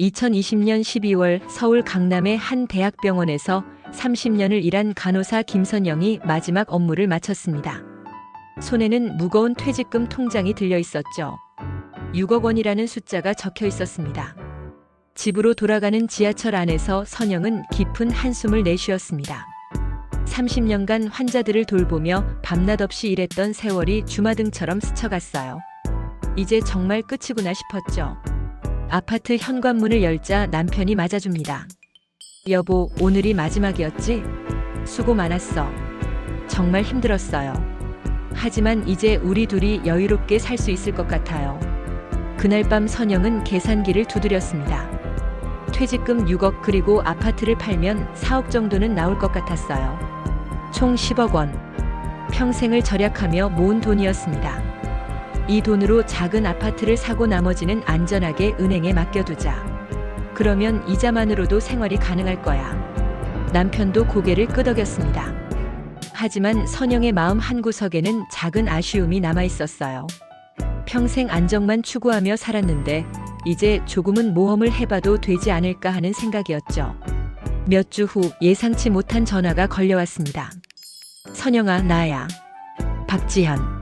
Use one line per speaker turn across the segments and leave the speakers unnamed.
2020년 12월 서울 강남의 한 대학병원에서 30년을 일한 간호사 김선영이 마지막 업무를 마쳤습니다. 손에는 무거운 퇴직금 통장이 들려 있었죠. 6억 원이라는 숫자가 적혀 있었습니다. 집으로 돌아가는 지하철 안에서 선영은 깊은 한숨을 내쉬었습니다. 30년간 환자들을 돌보며 밤낮 없이 일했던 세월이 주마등처럼 스쳐갔어요. 이제 정말 끝이구나 싶었죠. 아파트 현관문을 열자 남편이 맞아줍니다. 여보, 오늘이 마지막이었지? 수고 많았어. 정말 힘들었어요. 하지만 이제 우리 둘이 여유롭게 살 수 있을 것 같아요. 그날 밤 선영은 계산기를 두드렸습니다. 퇴직금 6억 그리고 아파트를 팔면 4억 정도는 나올 것 같았어요. 총 10억 원. 평생을 절약하며 모은 돈이었습니다. 이 돈으로 작은 아파트를 사고 나머지는 안전하게 은행에 맡겨두자. 그러면 이자만으로도 생활이 가능할 거야. 남편도 고개를 끄덕였습니다. 하지만 선영의 마음 한구석에는 작은 아쉬움이 남아 있었어요. 평생 안정만 추구하며 살았는데 이제 조금은 모험을 해봐도 되지 않을까 하는 생각이었죠. 몇 주 후 예상치 못한 전화가 걸려왔습니다. 선영아, 나야. 박지현.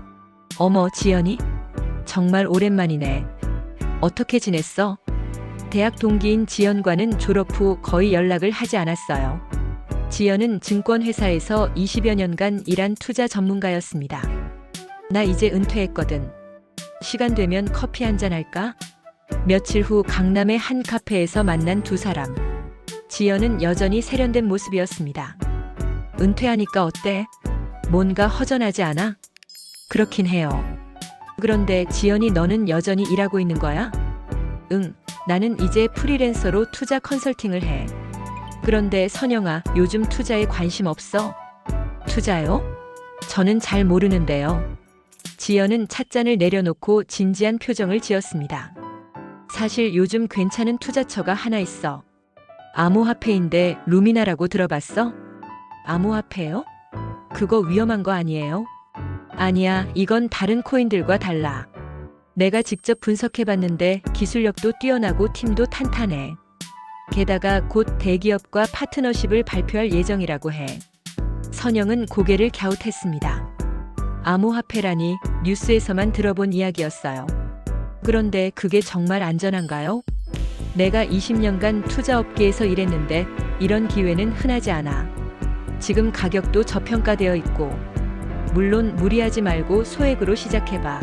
어머, 지연이? 정말 오랜만이네. 어떻게 지냈어? 대학 동기인 지연과는 졸업 후 거의 연락을 하지 않았어요. 지연은 증권회사에서 20여 년간 일한 투자 전문가였습니다. 나 이제 은퇴했거든. 시간 되면 커피 한잔 할까? 며칠 후 강남의 한 카페에서 만난 두 사람. 지연은 여전히 세련된 모습이었습니다. 은퇴하니까 어때? 뭔가 허전하지 않아? 그렇긴 해요. 그런데 지연이 너는 여전히 일하고 있는 거야? 응, 나는 이제 프리랜서로 투자 컨설팅을 해. 그런데 선영아, 요즘 투자에 관심 없어? 투자요? 저는 잘 모르는데요. 지연은 찻잔을 내려놓고 진지한 표정을 지었습니다. 사실 요즘 괜찮은 투자처가 하나 있어. 암호화폐인데 루미나라고 들어봤어? 암호화폐요? 그거 위험한 거 아니에요? 아니야, 이건 다른 코인들과 달라. 내가 직접 분석해봤는데 기술력도 뛰어나고 팀도 탄탄해. 게다가 곧 대기업과 파트너십을 발표할 예정이라고 해. 선영은 고개를 갸웃했습니다. 암호화폐라니 뉴스에서만 들어본 이야기였어요. 그런데 그게 정말 안전한가요? 내가 20년간 투자업계에서 일했는데 이런 기회는 흔하지 않아. 지금 가격도 저평가되어 있고, 물론 무리하지 말고 소액으로 시작해봐.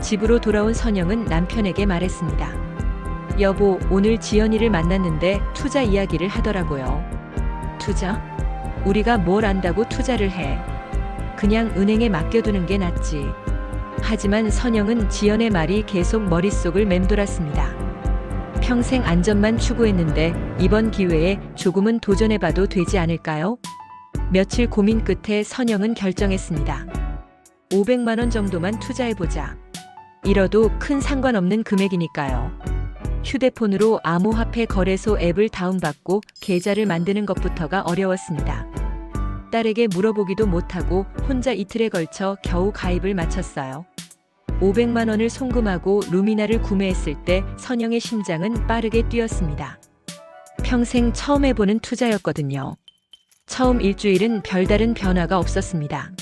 집으로 돌아온 선영은 남편에게 말했습니다. 여보, 오늘 지연이를 만났는데 투자 이야기를 하더라고요. 투자? 우리가 뭘 안다고 투자를 해. 그냥 은행에 맡겨두는 게 낫지. 하지만 선영은 지연의 말이 계속 머릿속을 맴돌았습니다. 평생 안전만 추구했는데 이번 기회에 조금은 도전해봐도 되지 않을까요? 며칠 고민 끝에 선영은 결정했습니다. 500만 원 정도만 투자해보자. 잃어도 큰 상관없는 금액이니까요. 휴대폰으로 암호화폐 거래소 앱을 다운받고 계좌를 만드는 것부터가 어려웠습니다. 딸에게 물어보기도 못하고 혼자 이틀에 걸쳐 겨우 가입을 마쳤어요. 500만 원을 송금하고 루미나를 구매했을 때 선영의 심장은 빠르게 뛰었습니다. 평생 처음 해보는 투자였거든요. 처음 일주일은 별다른 변화가 없었습니다.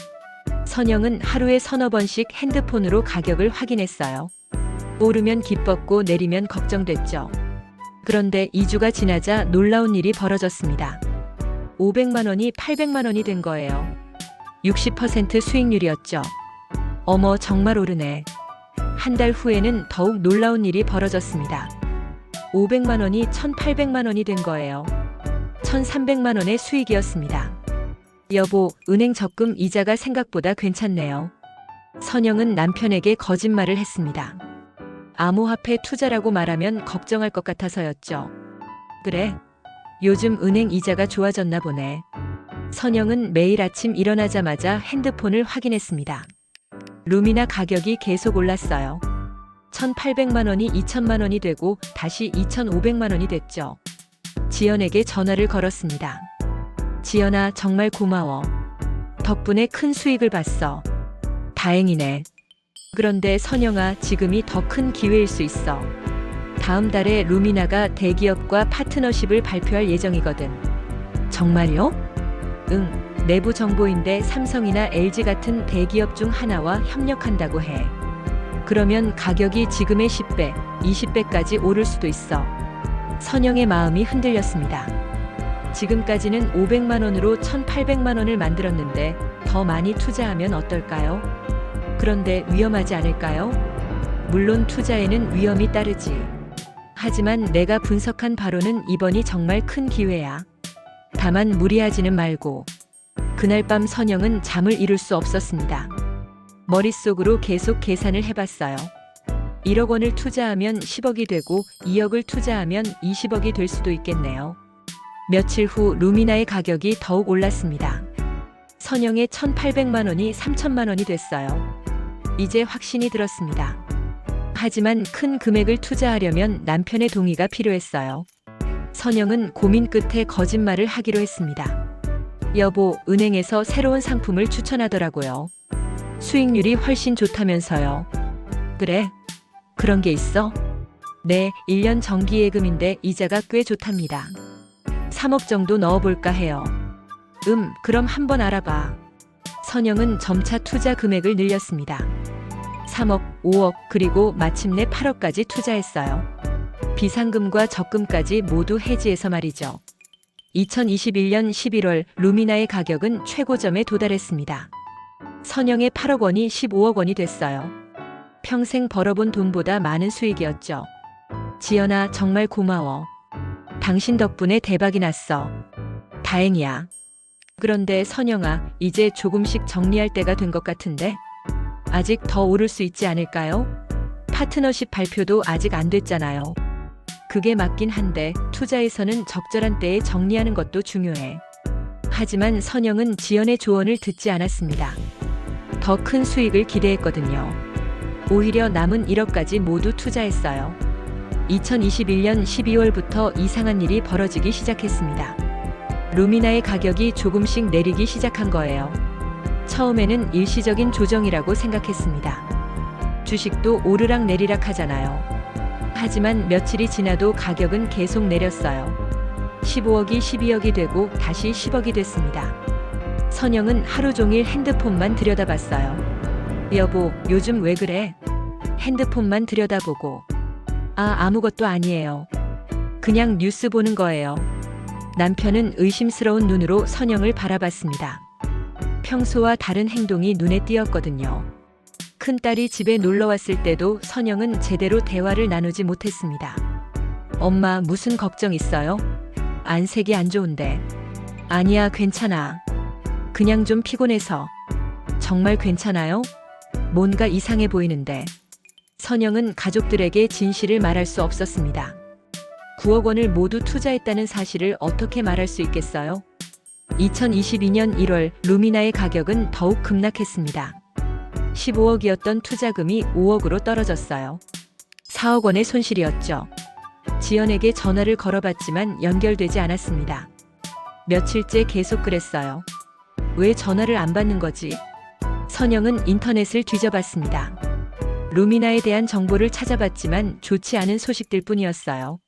선영은 하루에 서너 번씩 핸드폰으로 가격을 확인했어요. 오르면 기뻤고 내리면 걱정됐죠. 그런데 2주가 지나자 놀라운 일이 벌어졌습니다. 500만 원이 800만 원이 된 거예요. 60% 수익률이었죠. 어머, 정말 오르네. 한 달 후에는 더욱 놀라운 일이 벌어졌습니다. 500만 원이 1,800만 원이 된 거예요. 1,300만 원의 수익이었습니다. 여보, 은행 적금 이자가 생각보다 괜찮네요. 선영은 남편에게 거짓말을 했습니다. 암호화폐 투자라고 말하면 걱정할 것 같아서였죠. 그래. 요즘 은행 이자가 좋아졌나 보네. 선영은 매일 아침 일어나자마자 핸드폰을 확인했습니다. 루미나 가격이 계속 올랐어요. 1,800만 원이 2천만 원이 되고 다시 2,500만 원이 됐죠. 지연에게 전화를 걸었습니다. 지연아, 정말 고마워. 덕분에 큰 수익을 봤어. 다행이네. 그런데 선영아, 지금이 더 큰 기회일 수 있어. 다음 달에 루미나가 대기업과 파트너십을 발표할 예정이거든. 정말요? 응. 내부 정보인데 삼성이나 LG 같은 대기업 중 하나와 협력한다고 해. 그러면 가격이 지금의 10배, 20배까지 오를 수도 있어. 선영의 마음이 흔들렸습니다. 지금까지는 500만 원으로 1,800만 원을 만들었는데 더 많이 투자하면 어떨까요? 그런데 위험하지 않을까요? 물론 투자에는 위험이 따르지. 하지만 내가 분석한 바로는 이번이 정말 큰 기회야. 다만 무리하지는 말고. 그날 밤 선영은 잠을 이룰 수 없었습니다. 머릿속으로 계속 계산을 해봤어요. 1억 원을 투자하면 10억이 되고 2억을 투자하면 20억이 될 수도 있겠네요. 며칠 후 루미나의 가격이 더욱 올랐습니다. 선영의 1,800만 원이 3천만 원이 됐어요. 이제 확신이 들었습니다. 하지만 큰 금액을 투자하려면 남편의 동의가 필요했어요. 선영은 고민 끝에 거짓말을 하기로 했습니다. 여보, 은행에서 새로운 상품을 추천하더라고요. 수익률이 훨씬 좋다면서요. 그래? 그런 게 있어? 네, 1년 정기예금인데 이자가 꽤 좋답니다. 3억 정도 넣어볼까 해요. 음, 그럼 한번 알아봐. 선영은 점차 투자 금액을 늘렸습니다. 3억, 5억, 그리고 마침내 8억까지 투자했어요. 비상금과 적금까지 모두 해지해서 말이죠. 2021년 11월 루미나의 가격은 최고점에 도달했습니다. 선영의 8억 원이 15억 원이 됐어요. 평생 벌어본 돈보다 많은 수익이었죠. 지연아, 정말 고마워. 당신 덕분에 대박이 났어. 다행이야. 그런데 선영아, 이제 조금씩 정리할 때가 된 것 같은데? 아직 더 오를 수 있지 않을까요? 파트너십 발표도 아직 안 됐잖아요. 그게 맞긴 한데 투자에서는 적절한 때에 정리하는 것도 중요해. 하지만 선영은 지연의 조언을 듣지 않았습니다. 더 큰 수익을 기대했거든요. 오히려 남은 1억까지 모두 투자했어요. 2021년 12월부터 이상한 일이 벌어지기 시작했습니다. 루미나의 가격이 조금씩 내리기 시작한 거예요. 처음에는 일시적인 조정이라고 생각했습니다. 주식도 오르락 내리락 하잖아요. 하지만 며칠이 지나도 가격은 계속 내렸어요. 15억이 12억이 되고 다시 10억이 됐습니다. 선영은 하루 종일 핸드폰만 들여다봤어요. 여보, 요즘 왜 그래? 핸드폰만 들여다보고. 아, 아무것도 아니에요. 그냥 뉴스 보는 거예요. 남편은 의심스러운 눈으로 선영을 바라봤습니다. 평소와 다른 행동이 눈에 띄었거든요. 큰딸이 집에 놀러 왔을 때도 선영은 제대로 대화를 나누지 못했습니다. 엄마, 무슨 걱정 있어요? 안색이 안 좋은데. 아니야, 괜찮아. 그냥 좀 피곤해서. 정말 괜찮아요? 뭔가 이상해 보이는데. 선영은 가족들에게 진실을 말할 수 없었습니다. 9억 원을 모두 투자했다는 사실을 어떻게 말할 수 있겠어요? 2022년 1월 루미나의 가격은 더욱 급락했습니다. 15억이었던 투자금이 5억으로 떨어졌어요. 4억 원의 손실이었죠. 지연에게 전화를 걸어봤지만 연결되지 않았습니다. 며칠째 계속 그랬어요. 왜 전화를 안 받는 거지? 선영은 인터넷을 뒤져봤습니다. 루미나에 대한 정보를 찾아봤지만 좋지 않은 소식들 뿐이었어요.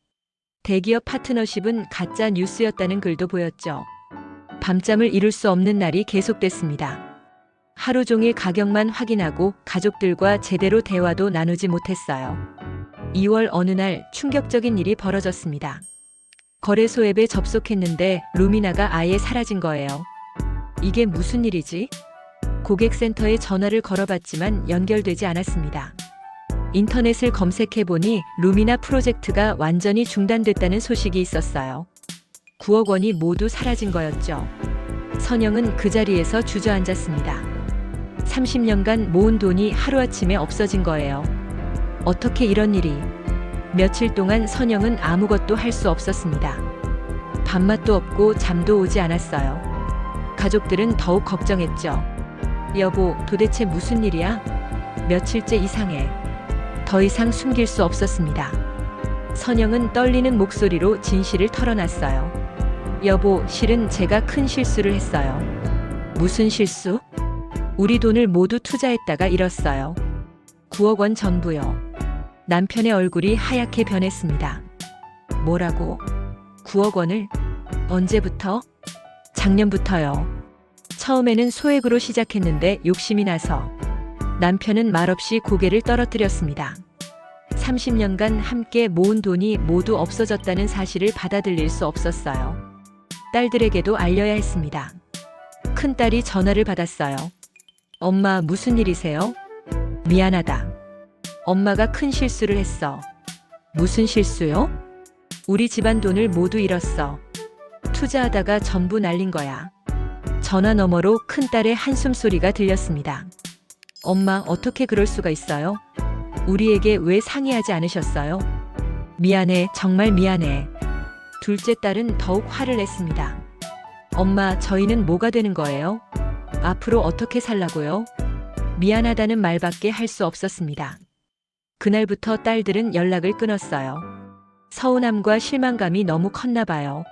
대기업 파트너십은 가짜 뉴스였다는 글도 보였죠. 밤잠을 이룰 수 없는 날이 계속됐습니다. 하루 종일 가격만 확인하고 가족들과 제대로 대화도 나누지 못했어요. 2월 어느 날 충격적인 일이 벌어졌습니다. 거래소 앱에 접속했는데 루미나가 아예 사라진 거예요. 이게 무슨 일이지? 고객센터에 전화를 걸어봤지만 연결되지 않았습니다. 인터넷을 검색해보니 루미나 프로젝트가 완전히 중단됐다는 소식이 있었어요. 9억 원이 모두 사라진 거였죠. 선영은 그 자리에서 주저앉았습니다. 30년간 모은 돈이 하루아침에 없어진 거예요. 어떻게 이런 일이? 며칠 동안 선영은 아무것도 할 수 없었습니다. 밥맛도 없고 잠도 오지 않았어요. 가족들은 더욱 걱정했죠. 여보, 도대체 무슨 일이야? 며칠째 이상해. 더 이상 숨길 수 없었습니다. 선영은 떨리는 목소리로 진실을 털어놨어요. 여보, 실은 제가 큰 실수를 했어요. 무슨 실수? 우리 돈을 모두 투자했다가 잃었어요. 9억 원 전부요. 남편의 얼굴이 하얗게 변했습니다. 뭐라고? 9억 원을? 언제부터? 작년부터요. 처음에는 소액으로 시작했는데 욕심이 나서 남편은 말없이 고개를 떨어뜨렸습니다. 30년간 함께 모은 돈이 모두 없어졌다는 사실을 받아들일 수 없었어요. 딸들에게도 알려야 했습니다. 큰딸이 전화를 받았어요. 엄마 무슨 일이세요? 미안하다. 엄마가 큰 실수를 했어. 무슨 실수요? 우리 집안 돈을 모두 잃었어. 투자하다가 전부 날린 거야. 전화 너머로 큰딸의 한숨 소리가 들렸습니다. 엄마 어떻게 그럴 수가 있어요? 우리에게 왜 상의하지 않으셨어요? 미안해, 정말 미안해. 둘째 딸은 더욱 화를 냈습니다. 엄마, 저희는 뭐가 되는 거예요? 앞으로 어떻게 살라고요? 미안하다는 말밖에 할 수 없었습니다. 그날부터 딸들은 연락을 끊었어요. 서운함과 실망감이 너무 컸나 봐요.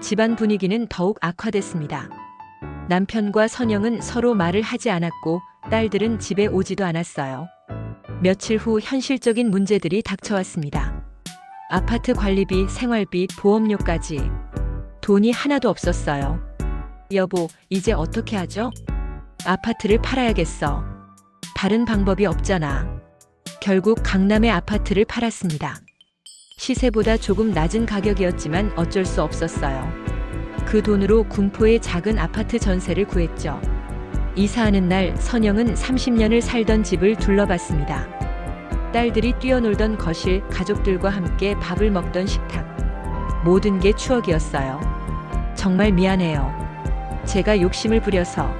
집안 분위기는 더욱 악화됐습니다. 남편과 선영은 서로 말을 하지 않았고 딸들은 집에 오지도 않았어요. 며칠 후 현실적인 문제들이 닥쳐왔습니다. 아파트 관리비, 생활비, 보험료까지 돈이 하나도 없었어요. 여보, 이제 어떻게 하죠? 아파트를 팔아야겠어. 다른 방법이 없잖아. 결국 강남의 아파트를 팔았습니다. 시세보다 조금 낮은 가격이었지만 어쩔 수 없었어요. 그 돈으로 군포의 작은 아파트 전세를 구했죠. 이사하는 날 선영은 30년을 살던 집을 둘러봤습니다. 딸들이 뛰어놀던 거실, 가족들과 함께 밥을 먹던 식탁. 모든 게 추억이었어요. 정말 미안해요. 제가 욕심을 부려서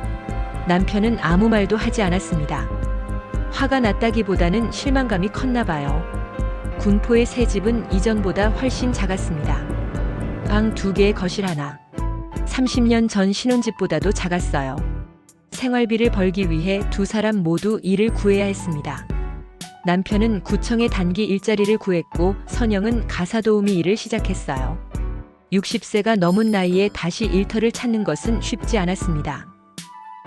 남편은 아무 말도 하지 않았습니다. 화가 났다기보다는 실망감이 컸나 봐요. 군포의 새 집은 이전보다 훨씬 작았습니다. 방 두 개에 거실 하나. 30년 전 신혼집보다도 작았어요. 생활비를 벌기 위해 두 사람 모두 일을 구해야 했습니다. 남편은 구청에 단기 일자리를 구했고 선영은 가사도우미 일을 시작했어요. 60세가 넘은 나이에 다시 일터를 찾는 것은 쉽지 않았습니다.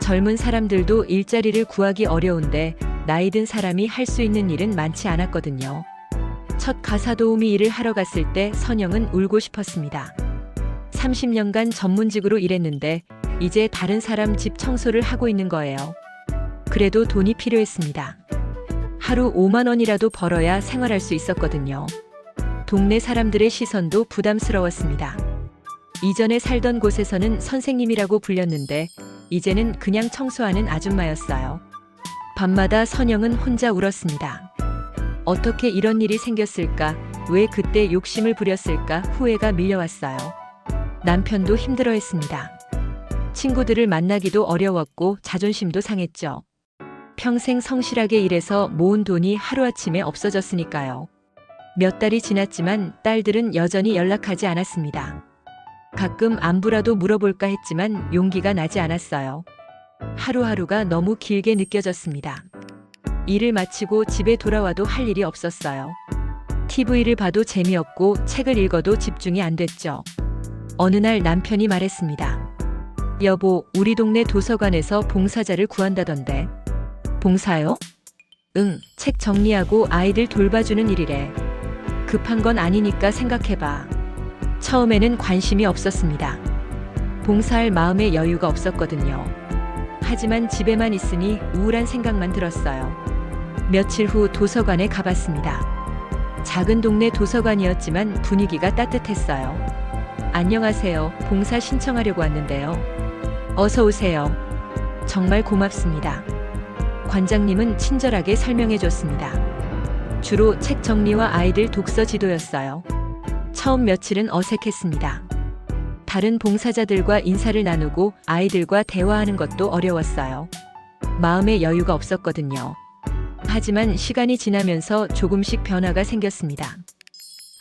젊은 사람들도 일자리를 구하기 어려운데 나이 든 사람이 할 수 있는 일은 많지 않았거든요. 첫 가사도우미 일을 하러 갔을 때 선영은 울고 싶었습니다. 30년간 전문직으로 일했는데 이제 다른 사람 집 청소를 하고 있는 거예요. 그래도 돈이 필요했습니다. 하루 5만 원이라도 벌어야 생활할 수 있었거든요. 동네 사람들의 시선도 부담스러웠습니다. 이전에 살던 곳에서는 선생님이라고 불렸는데 이제는 그냥 청소하는 아줌마였어요. 밤마다 선영은 혼자 울었습니다. 어떻게 이런 일이 생겼을까? 왜 그때 욕심을 부렸을까? 후회가 밀려왔어요. 남편도 힘들어 했습니다. 친구들을 만나기도 어려웠고 자존심도 상했죠. 평생 성실하게 일해서 모은 돈이 하루아침에 없어졌으니까요. 몇 달이 지났지만 딸들은 여전히 연락하지 않았습니다. 가끔 안부라도 물어볼까 했지만 용기가 나지 않았어요. 하루하루가 너무 길게 느껴졌습니다. 일을 마치고 집에 돌아와도 할 일이 없었어요. TV를 봐도 재미없고 책을 읽어도 집중이 안 됐죠. 어느 날 남편이 말했습니다. 여보, 우리 동네 도서관에서 봉사자를 구한다던데. 봉사요? 응, 책 정리하고 아이들 돌봐주는 일이래. 급한 건 아니니까 생각해봐. 처음에는 관심이 없었습니다. 봉사할 마음의 여유가 없었거든요. 하지만 집에만 있으니 우울한 생각만 들었어요. 며칠 후 도서관에 가봤습니다. 작은 동네 도서관이었지만 분위기가 따뜻했어요. 안녕하세요. 봉사 신청하려고 왔는데요. 어서 오세요. 정말 고맙습니다. 관장님은 친절하게 설명해 줬습니다. 주로 책 정리와 아이들 독서 지도였어요. 처음 며칠은 어색했습니다. 다른 봉사자들과 인사를 나누고 아이들과 대화하는 것도 어려웠어요. 마음의 여유가 없었거든요. 하지만 시간이 지나면서 조금씩 변화가 생겼습니다.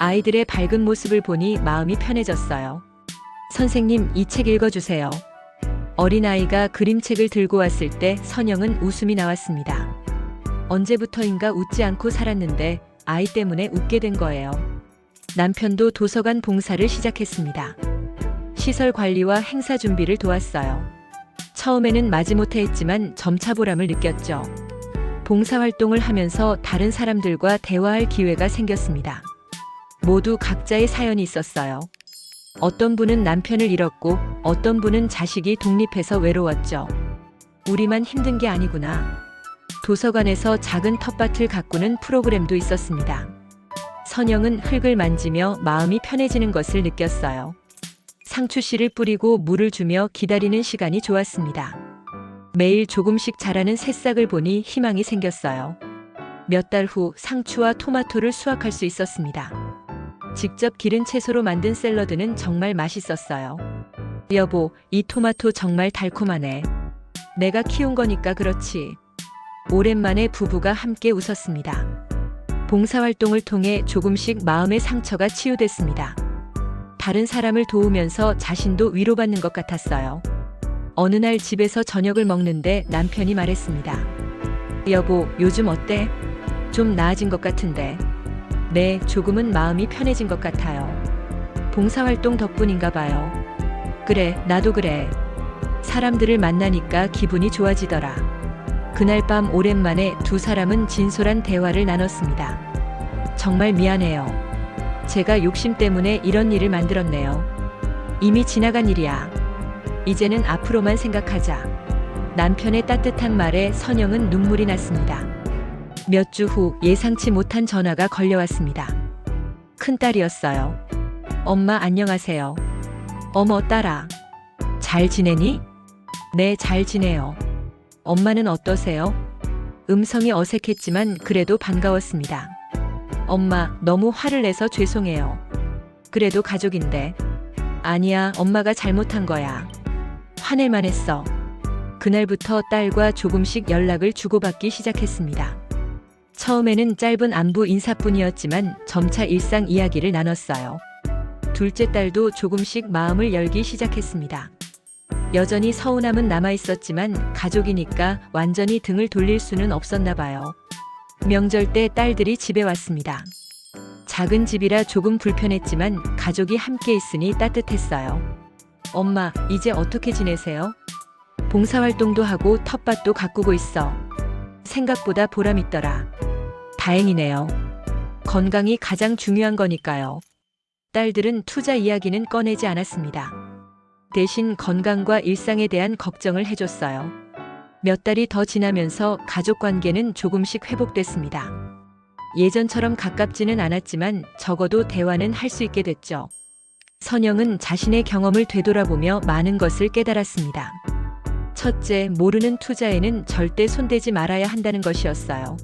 아이들의 밝은 모습을 보니 마음이 편해졌어요. 선생님, 이 책 읽어주세요. 어린아이가 그림책을 들고 왔을 때 선영은 웃음이 나왔습니다. 언제부터인가 웃지 않고 살았는데 아이 때문에 웃게 된 거예요. 남편도 도서관 봉사를 시작했습니다. 시설 관리와 행사 준비를 도왔어요. 처음에는 마지못해 했지만 점차 보람을 느꼈죠. 봉사활동을 하면서 다른 사람들과 대화할 기회가 생겼습니다. 모두 각자의 사연이 있었어요. 어떤 분은 남편을 잃었고 어떤 분은 자식이 독립해서 외로웠죠. 우리만 힘든 게 아니구나. 도서관에서 작은 텃밭을 가꾸는 프로그램도 있었습니다. 선영은 흙을 만지며 마음이 편해지는 것을 느꼈어요. 상추 씨를 뿌리고 물을 주며 기다리는 시간이 좋았습니다. 매일 조금씩 자라는 새싹을 보니 희망이 생겼어요. 몇 달 후 상추와 토마토를 수확할 수 있었습니다. 직접 기른 채소로 만든 샐러드는 정말 맛있었어요. 여보, 이 토마토 정말 달콤하네. 내가 키운 거니까 그렇지. 오랜만에 부부가 함께 웃었습니다. 봉사활동을 통해 조금씩 마음의 상처가 치유됐습니다. 다른 사람을 도우면서 자신도 위로받는 것 같았어요. 어느 날 집에서 저녁을 먹는데 남편이 말했습니다. 여보, 요즘 어때? 좀 나아진 것 같은데. 네, 조금은 마음이 편해진 것 같아요. 봉사활동 덕분인가 봐요. 그래, 나도 그래. 사람들을 만나니까 기분이 좋아지더라. 그날 밤 오랜만에 두 사람은 진솔한 대화를 나눴습니다. 정말 미안해요. 제가 욕심 때문에 이런 일을 만들었네요. 이미 지나간 일이야. 이제는 앞으로만 생각하자. 남편의 따뜻한 말에 선영은 눈물이 났습니다. 몇 주 후 예상치 못한 전화가 걸려왔습니다. 큰딸이었어요. 엄마 안녕하세요. 어머 딸아. 잘 지내니? 네, 잘 지내요. 엄마는 어떠세요? 음성이 어색했지만 그래도 반가웠습니다. 엄마, 너무 화를 내서 죄송해요. 그래도 가족인데. 아니야, 엄마가 잘못한 거야. 화낼만 했어. 그날부터 딸과 조금씩 연락을 주고받기 시작했습니다. 처음에는 짧은 안부 인사뿐이었지만 점차 일상 이야기를 나눴어요. 둘째 딸도 조금씩 마음을 열기 시작했습니다. 여전히 서운함은 남아 있었지만 가족이니까 완전히 등을 돌릴 수는 없었나 봐요. 명절 때 딸들이 집에 왔습니다. 작은 집이라 조금 불편했지만 가족이 함께 있으니 따뜻했어요. 엄마, 이제 어떻게 지내세요? 봉사활동도 하고 텃밭도 가꾸고 있어. 생각보다 보람 있더라. 다행이네요. 건강이 가장 중요한 거니까요. 딸들은 투자 이야기는 꺼내지 않았습니다. 대신 건강과 일상에 대한 걱정을 해줬어요. 몇 달이 더 지나면서 가족 관계는 조금씩 회복됐습니다. 예전처럼 가깝지는 않았지만 적어도 대화는 할 수 있게 됐죠. 선영은 자신의 경험을 되돌아보며 많은 것을 깨달았습니다. 첫째, 모르는 투자에는 절대 손대지 말아야 한다는 것이었어요.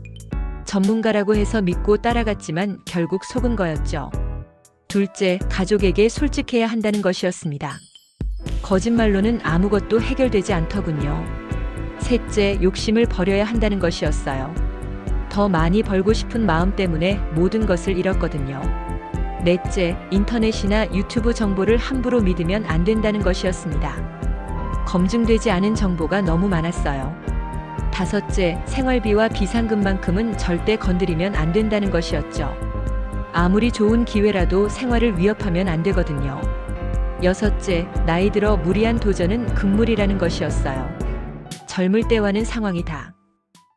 전문가라고 해서 믿고 따라갔지만 결국 속은 거였죠. 둘째, 가족에게 솔직해야 한다는 것이었습니다. 거짓말로는 아무것도 해결되지 않더군요. 셋째, 욕심을 버려야 한다는 것이었어요. 더 많이 벌고 싶은 마음 때문에 모든 것을 잃었거든요. 넷째, 인터넷이나 유튜브 정보를 함부로 믿으면 안 된다는 것이었습니다. 검증되지 않은 정보가 너무 많았어요. 다섯째, 생활비와 비상금만큼은 절대 건드리면 안 된다는 것이었죠. 아무리 좋은 기회라도 생활을 위협하면 안 되거든요. 여섯째, 나이 들어 무리한 도전은 금물이라는 것이었어요. 젊을 때와는 상황이 다